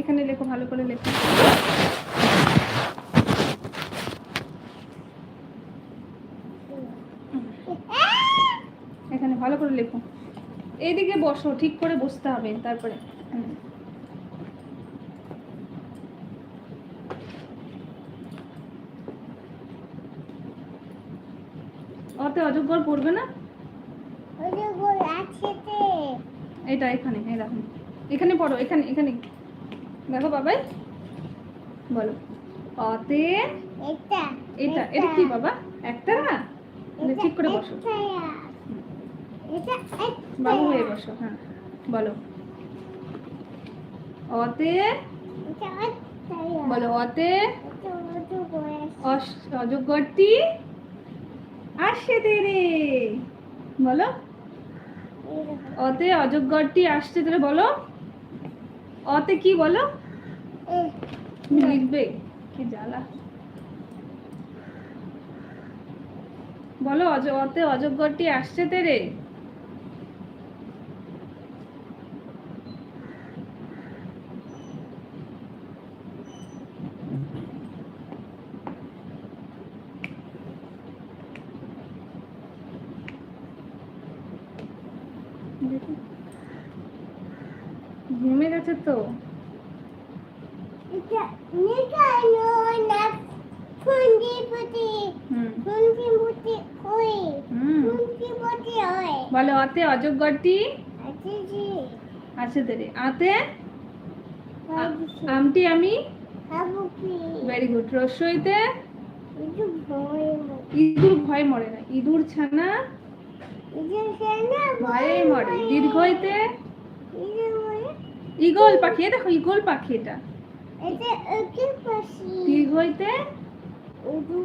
এখানে লেখো ভালো করে লেখো। এখানে ভালো করে লেখো। এইদিকে বসো ঠিক করে বসতে হবে তারপরে। অতে অযোগ্যর পড়বে না? এটা এখানে এই এখানে পড়ো এখানে এখানে। দেখো বাবাই বলো। অতে এটা এটা এটা। কি বাবা? একটা? না ঠিক করে বসো। এটা বাবু হয়ে বসো হ্যাঁ। বলো। অতে বলো অতে অজগরটি আসছে তেরে বলো। অতে অজগরটি আসছে তেরে বলো। অতে কি বলো? লিখবে? কি জ্বালা। বলো অতে অজগরটি আসছে তেরে। ঘুমে গেছে তো এটা নিকানো না ফুন্ডি পুটি হুম ফুন্ডি পুটি ওই হুম ফুন্ডি পুটি ওই বলো অতে অজগরটি? আছে জি আছে তেরে আতে? আমটি আমি? ভেরি গুড রসইতে? ইঁদুর ভয় মরে। না। ইঁদুর ছানা? ভয়ে মরে। এটা মরে ইগল পাখি। দেখো ইগল পাখি এটা। দীর্ঘইতে? উদু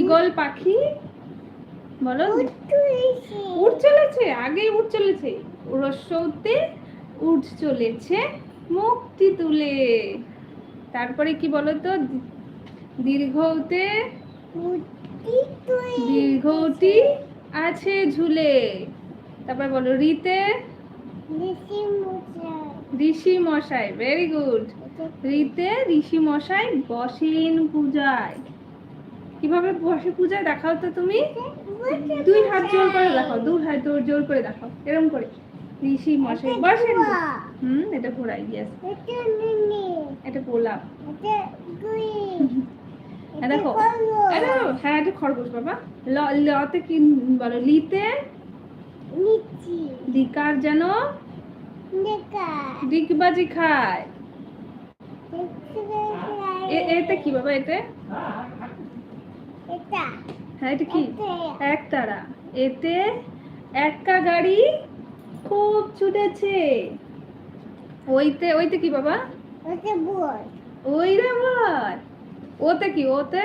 ইগল পাখি? বলো। উঠু চলেছে আগেই উঠ চলেছে। রস্যতে উঠ চলেছে মুক্তি তুলে। তারপরে কি বলো তো দীর্ঘতে মুটি তুই দীর্ঘটি আছে ঝুলে। তারপর বলো রিতে ঋষি মশাই। ভেরি গুড রিতে ঋষি মশাই বসেন পূজায়। কীভাবে বসে পূজায় দেখাও তো তুমি? দুই হাত জোর করে দেখাও দুই হাত জোর জোর করে দেখাও এরকম করে। ঋষি মশাই বসেন। হুম এটা ঘোড়াই ইয়েস এটা এটা গোলাপ। দেখো হ্যাঁ এটা খরগোশ বাবা। ল লতে কি বলো? লিতে? দিকার যেন? ডিগবাজি খায়। এতে কি বাবা এতে? এটা হ্যাঁ এটা কি? এক তারা। এতে একা গাড়ি খুব ছুটেছে। ওইতে ওইতে কি বাবা? বল। ওই রে আবার ওতে কি? ওতে?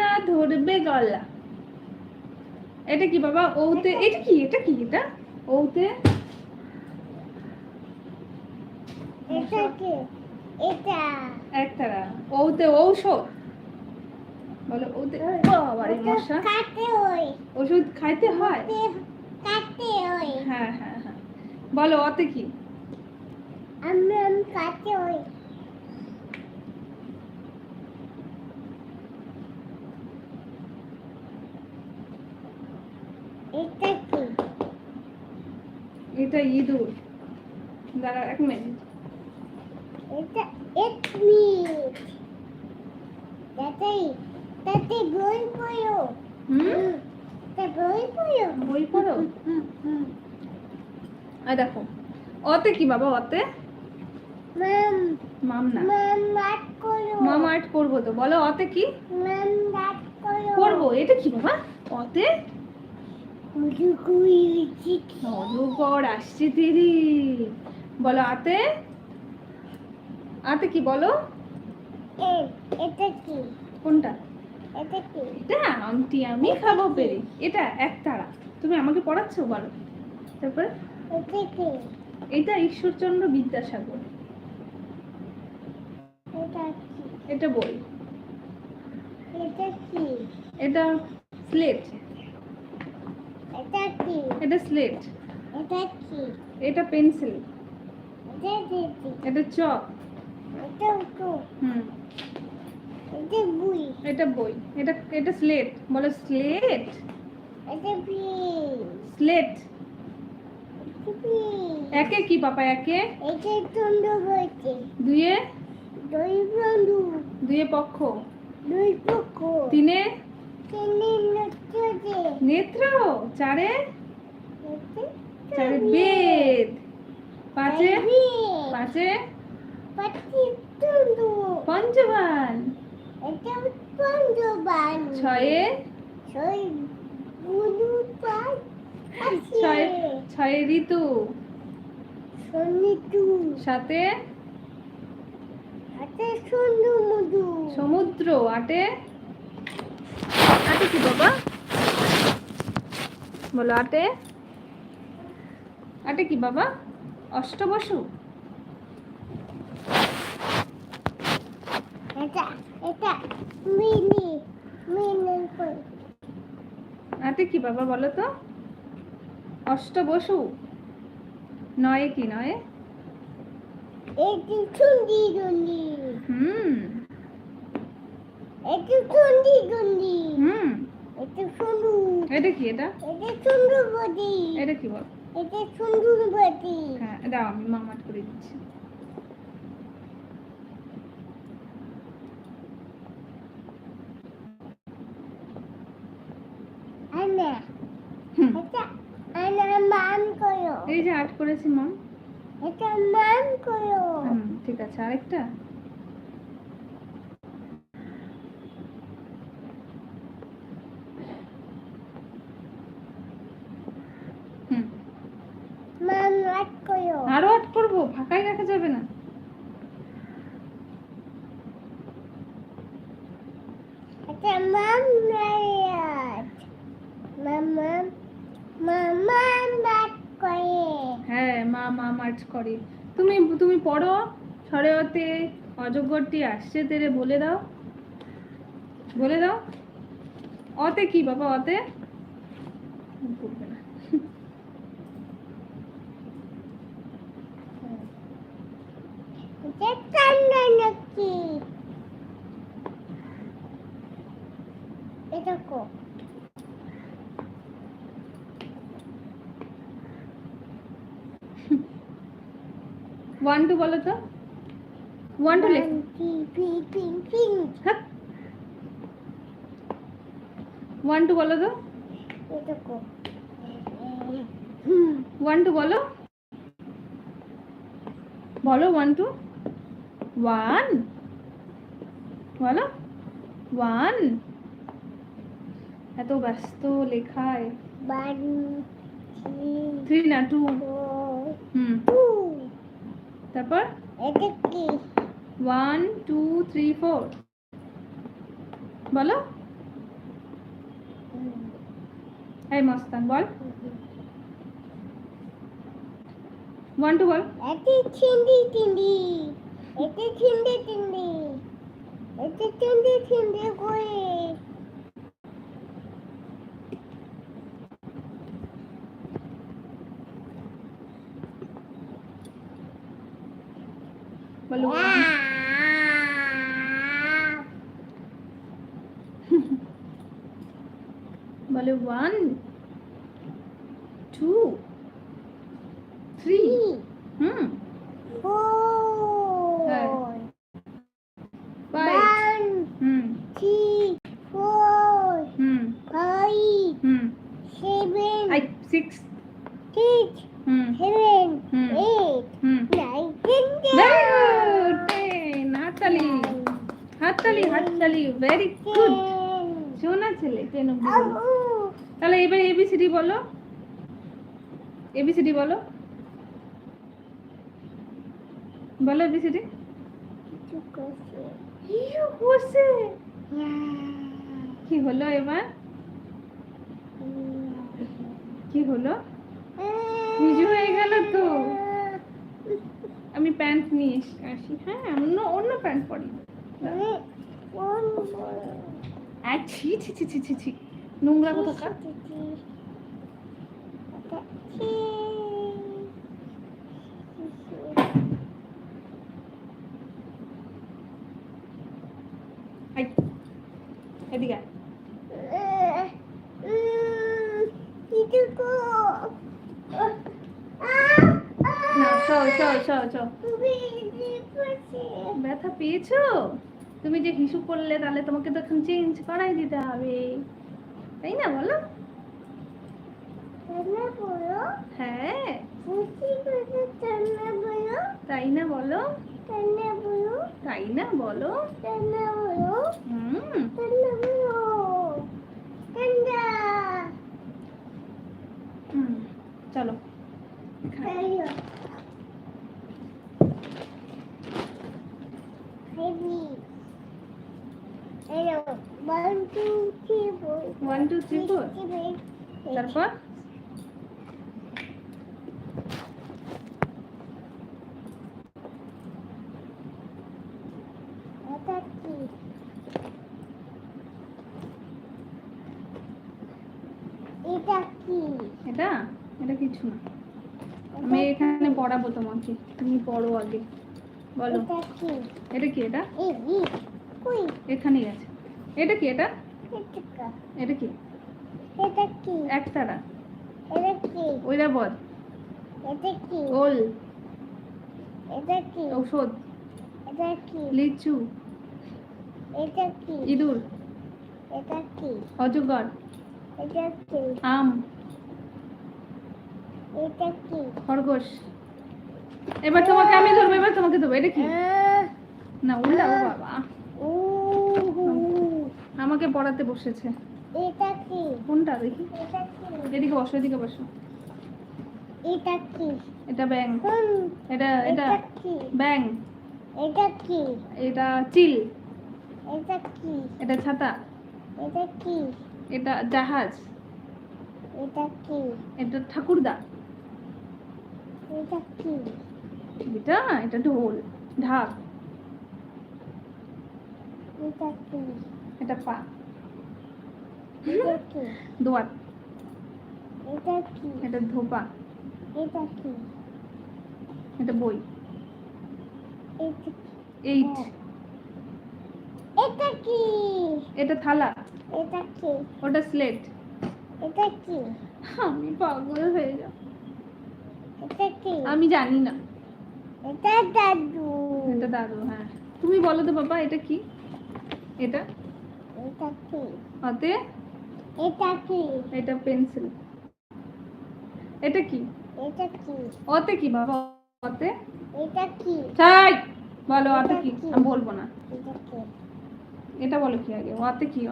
না ধরবে গলা। এটা কি বাবা? ওতে এটা কি? এটা কি? এটা? ওতে? এটা কি? এটা। এক তারা ওতে ঔষধ। বলো ওতে বাবারে মশা। কাটে ওই ওষুধ খাইতে হয়? হ্যাঁ। হ্যাঁ হ্যাঁ বলো অতে কি? আমি আমি কাটে ওই এটা কি? এটা ইঁদুর। দাঁড়া এক মিনিট এটা এক মিনিট তাতে তাতে গোল পড়ো। হুম? তা গোল পড়ো। বই পড়ো? আর দেখো। অতে কি বাবা অতে? মাম মাম না। মাম রাত করো মাম আর্ট করব তো। বলো অতে কি? মাম রাত করো করব এটা কি বাবা? অতে? অজগর আসছে দিদি। বলো আতে আতে কি বলো? এটা কি? কোনটা? এটা আমটি আমি খাব পেরে। এটা এক তারা। তুমি আমাকে পড়াচ্ছো বলো। তারপরে? এটা ঈশ্বরচন্দ্র বিদ্যাসাগর। এটা এটা বই। এটা স্লেট। এটা স্লেট। এটা পেন্সিল। এটা চক হুম। এটা বুই। এটা বই। এটা এটা স্লেট বলো স্লেট এটা বি স্লেট একে কি পাপা একে? হয়েছে। দুয়ে দুই বন্ধু। দুয়ে পক্ষ। দুই পক্ষ। তিনে? তিনে নেত্র চারে? চারে বেদ। পাঁচে? পাঁচে? পঞ্চবান। ছয়ে? ছয় ঋতু। মধু। সমুদ্র। আটে? আটে কি বাবা? বলো আটে? আটে কি বাবা? অষ্টবসু। এটা এটা মিনি মিনি আটে কি বাবা বলো তো? অষ্টবসু। নয় কি নয়? এটি সুন্দি গুন্দি হুম। এটি সুন্দি গুন্দি হুম। এটি সুন্দু এটা কি এটা? এটি সুন্দর বডি এটা কি বল? এটি সুন্দর বডি হ্যাঁ দাও আমি মামাট করে দিচ্ছি আনা হুম। এটা আনা মান করো এই যে আর্ট করেছি মাম এটা ম্যাম করো। হুম ঠিক আছে। আরেকটা হুম মান রাখ করো আরও আট করব ফাঁকাই রাখা যাবে না এটা মান রাখ মামা মামা রাখ করে হ্যাঁ মা মা মার্চ করে তুমি তুমি পড়ো। সরে অতে অজগরটি আসছে তেরে, বলে দাও। বলে দাও। অতে কি বাবা, অতে? এটা কো। ওয়ান টু বলো তো ওয়ান টু লেখ পিং পিং পিং পিং ওয়ান টু বলো তো এটা কো হুম ওয়ান টু বলো বলো ওয়ান টু ওয়ান বলো ওয়ান এত ব্যস্ত লেখায় ওয়ান থ্রি থ্রি না টু ফোর হুম টু তারপর? ওয়ান টু থ্রি ফোর বলো। এই মস্তান বল। ওয়ান টু বল। এটি ছিন্দি টিন্দি এটি ছিন্দি টিন্দি এটি ছিন্দি ছিন্দি করে বলো। বলে ওয়ান টু থ্রি হুম হ্যাঁ। ফোর ফাইভ ওয়ান হুম থ্রি ফোর হুম ফাইভ হুম সেভেন আই সিক্স সিক্স হুম সেভেন হুম। এইট হুম নাইন টেন ভেরি গুড হাততালি হাততালি হাততালি ভেরি গুড শোনা ছেলে টেন অব্দি বলো। তাহলে এবার এবিসিডি বলো এবিসিডি বলো বলো এবিসিডি বসে। কি হলো এবার? কি হলো? হয়ে গেল তো। আমি প্যান্ট নিয়ে আসি। হ্যাঁ অন্য অন্য প্যান্ট পরি। ছি ছি ছি ছি ছি নোংরা কোথাকার? তুমি যে হিসু করলে তাহলে তোমাকে তো এখন চেঞ্জ করাই দিতে হবে। তাই না বলো? হ্যাঁ। তাই না বলো? তাই না বলো? হুম, চলো। ওয়ান টু থ্রি ফোর তারপর? এটা? কি এটা কিছু না। আমি এখানে পড়াবো তোমাকে। তুমি পড়ো আগে। বলো। এটা কি? এটা এখানেই আছে। এটা কি এটা? এটা এটা কি এটা কি একতারা এটা কি ঐরাবত এটা কি ওল এটা কি ঔষধ এটা কি লিচু এটা কি ইঁদুর এটা কি অজগর এটা কি আম এটা কি খরগোশ এবার তোমাকে আমি ধরবো এবার তোমাকে ধরবো এটা কি না উল্টা ও বাবা। আমাকে পড়াতে বসেছে এটা কি কোনটা দেখি এটা কি এদিকে বসো এদিকে বসো এটা কি এটা ব্যাং এটা এটা কি ব্যাং এটা কি এটা চিল এটা কি এটা ছাতা এটা কি এটা জাহাজ এটা কি এটা ঠাকুরদা এটা কি এটা এটা ঢোল ঢাক এটা কি এটা পা। দোয়াত এটা কি? এটা ধোপা। এটা কি? এটা বই। এইট। এটা কি? এটা থালা। এটা কি? ওটা স্লেট। এটা কি? আমি পাগল হয়ে যাব এটা কি? আমি জানি না। এটা দাদু। এটা দাদু হ্যাঁ। তুমি বলো তো বাবা এটা কি? এটা? এটা কি এটা কি এটা পেন্সিল এটা কি এটা কি কি বাবা এটা কি চাই বলো কি আমি বলব না এটা বলো কি আগে কি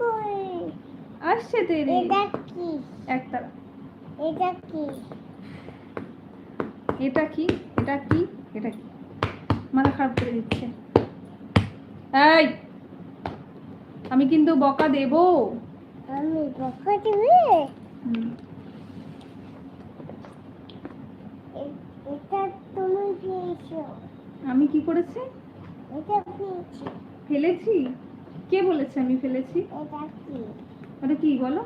কই আসছে তেরি এটা কি একতারা এটা কি এটা কি এটা কি এটা কি মাথা খারাপ করে দিচ্ছে এই আমি কিন্তু বকা দেবো। আমি বকা দিবে? এটা তুমি পেয়েছ আমি কি করেছি? এটা পেয়েছি ফেলেছি? কে বলেছে আমি ফেলেছি? এটা কি? ওটা কি বলো?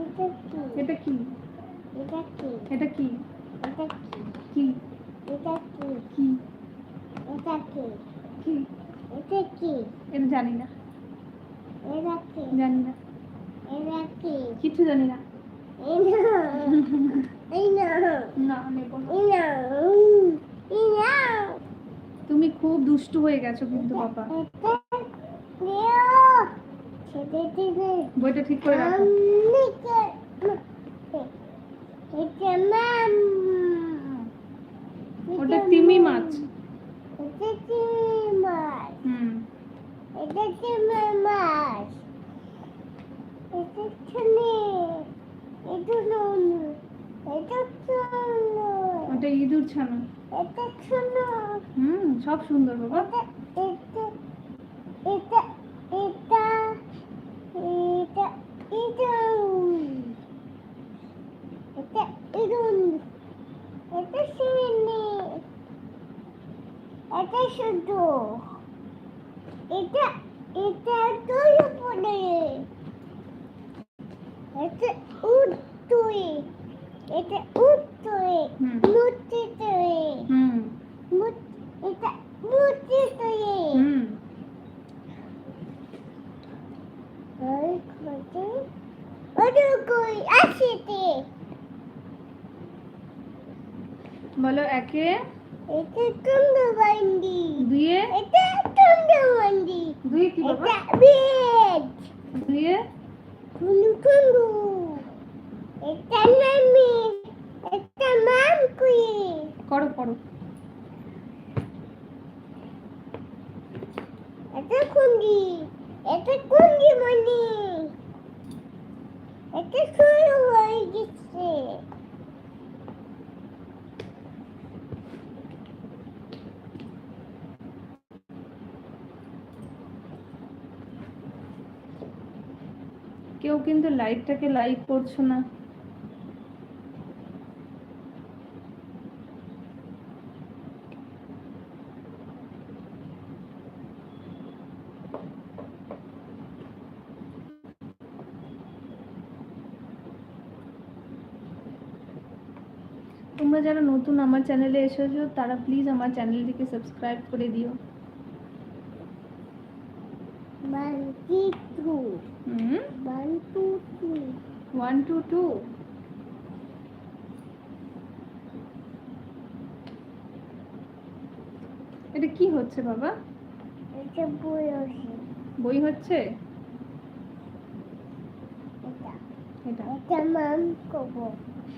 এটা কি? এটা কি? এটা কি? এটা কি? এটা কি? কি? এটা কি? কি? এটা কি? কি? এটা কি? এটা জানি না। এটা কি? জানি না। এটা কি? কিছু জানি তুমি খুব দুষ্টু হয়ে গেছো কিন্তু বাবা। বইটা ঠিক করে রাখো। ওটা তিমি মাছ। এটা তিমি মাছ এটা ছেলে এটা নুন এটা ছোনো ওটা ইঁদুর ছানা এটা ছোনো হুম সব সুন্দর বাবা এটা এটা এটা এটা এটা এটা ইরুন এটা সিনে এটা শুধু এটা এটা তুই পড়ে এটা উত্তুই এটা উত্তুই হুম। মুতি তুই হুম মুত এটা মুতি তুই হুম ওই খোঁজে ওদের কই আসিতে বলো একে এটা টুন্ডু বান্ডি দুয়ে এটা টুন্ডু বান্ডি দুয়ে কি বাবা এটা বেড দুয়ে টুন্ডু টুন্ডু এটা নামি এটা মান কুই করো করো এটা কুন্ডি এটা কুন্ডি মনি এটা শুরু হয়ে গেছে কেউ কিন্তু লাইভটাকে লাইক করছ না? তোমরা যারা নতুন আমার চ্যানেলে এসেছ, তারা প্লিজ আমার চ্যানেলটিকে সাবস্ক্রাইব করে দিও। হুম one two two one two two এটা কি হচ্ছে বাবা এটা বই আছে বই হচ্ছে এটা এটা মাম মান কব এটা মান দাও হুম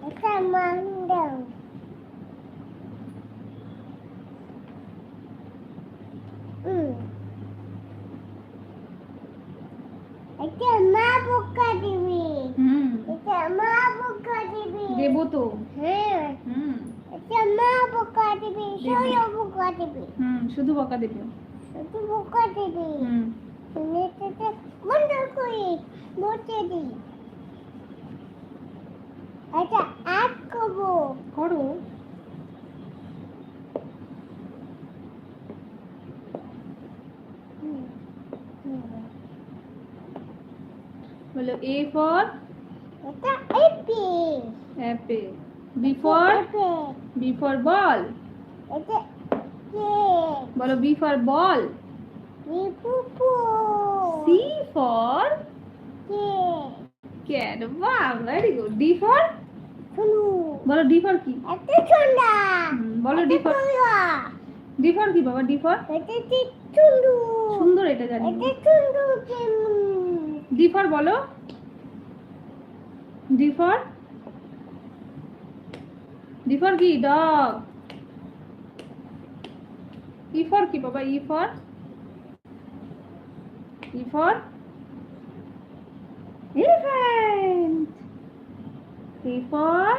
এটা মা বোকা দিবি তো হ্যাঁ হুম এটা মা বোকা দিবি সোয়া বোকা দিবি হুম শুধু বকা দেবে শুধু বোকা দিবি হুম নেটেতে বন্ধ করি বসে দি এটা আট করব করো হুম, হুম। ফর এটা এপি অ্যাপেল বি ফর এপি বি ফর বল কে বলো বি ফর বল বিপুপু সি ফর কে ক্যাট বাহ ভেরি গুড ডি ফর বলো ডি ফর কি? এটা ঠান্ডা বলো ডি ফর এটা ডি ফর কি বাবা? ডি ফর এটা সুন্দর এটা জানি। এটা চুন্ডু ডি ফর বলো ডি ফর ডি ফর কি? ডগ ই ফর কি বাবা? E for E for elephant A for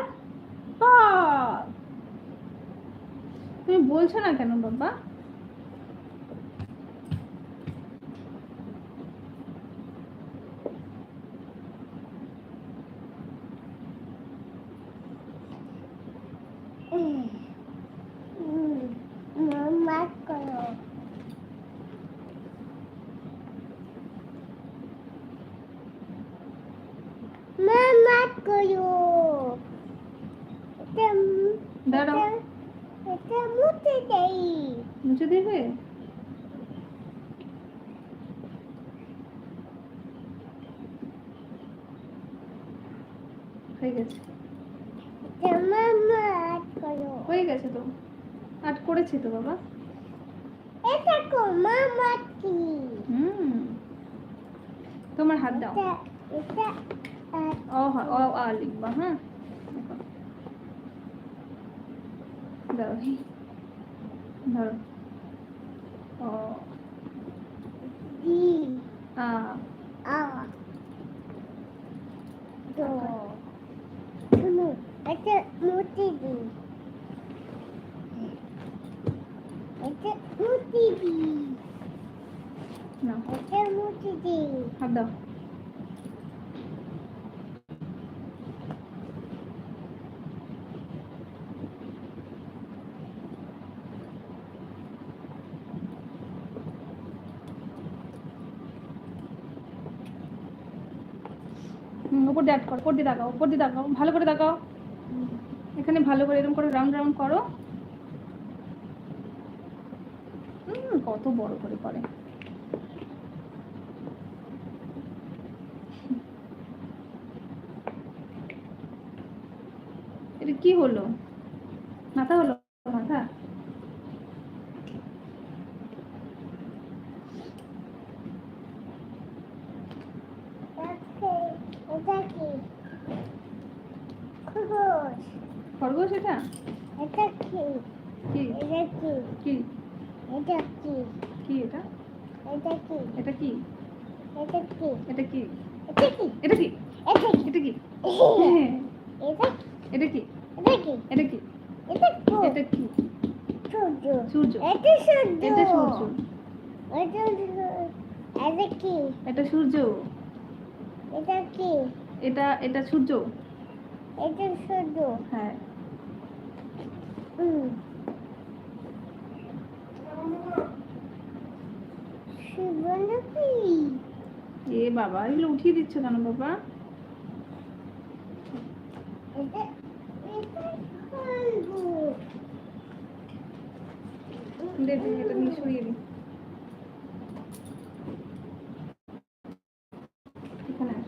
fog তুমি বলছো না কেন বাবা মামা করো মামা করো এটা দাঁড়াও এটা- এটা মুতে দেই মুছে দেবে হয়ে গেছে এটা মামা করো হয়ে গেছে তো আট করেছি তো বাবা? এটা কো মামা কি? হুম। তোমার হাত দাও। এটা হ- অ আ লিখবা হ্যাঁ? দাও। ধরো। অ দি আ। আ। শুনো এটা মুতে দি দাও। উপর দিয়ে অ্যাড করো, উপর দিয়ে দাগাও, উপর দিয়ে দেখাও ভালো করে দেখাও এখানে ভালো করে এরকম করে রাউন্ড রাউন্ড করো। কত বড় করে করে। কি হলো মাথা হলো মাথা এটা কি খরগোশ এটা এটা কি কি এটা কি কি এটা কি কি এটা এটা কি এটা কি এটা কি এটা কি এটা কি এটা কি এটা কি এটা কি এটা কি এটা কি? এটা কি? এটা কি? এটা কি? সূর্য। সূর্য। এটা সূর্য। এটা সূর্য। এটা কি? এটা সূর্য। এটা কি? এটা এটা সূর্য। এটা সূর্য। হ্যাঁ। এ বাবা এগুলো উঠিয়ে দিচ্ছ কেন বাবা? এটা দে দে, এটা নিয়ে সরিয়ে দিই এখানে আস।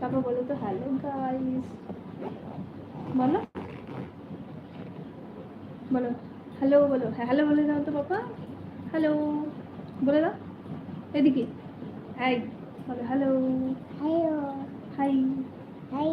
তারপর বলো তো হ্যালো গাইস বলো। বলো। হ্যালো বলো। হ্যাঁ হ্যালো বলে দাও তো পাপা। হ্যালো বলে দাও। এদিকে। হ্যাঁ বলো হ্যালো হ্যালো হাই হাই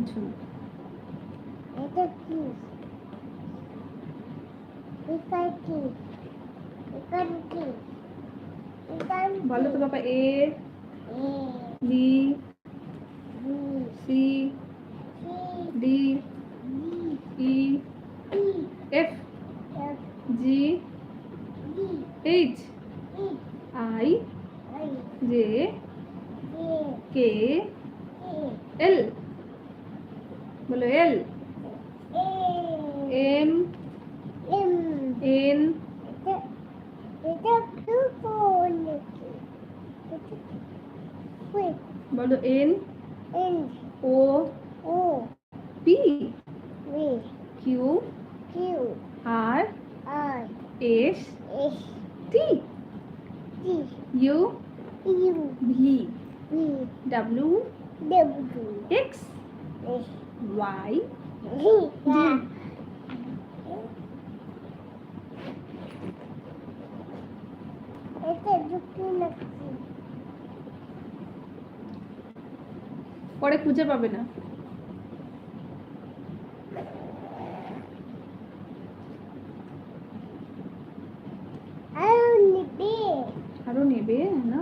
কিছু না। এটা কি? এটা কি? এটা কি? বলো তো বাবা এ in in in বলো N O O P Q Q R R S S T T U U V W খুঁজে পাবে না। আরও আরও নেবে না?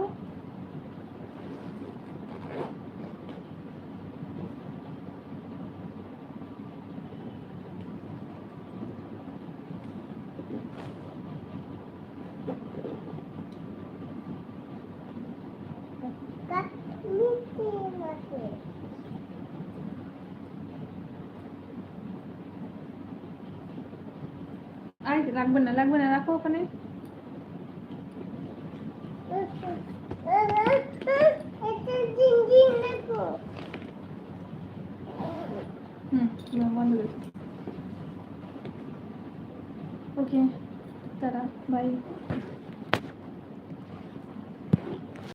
আয় লাগবে না লাগবে না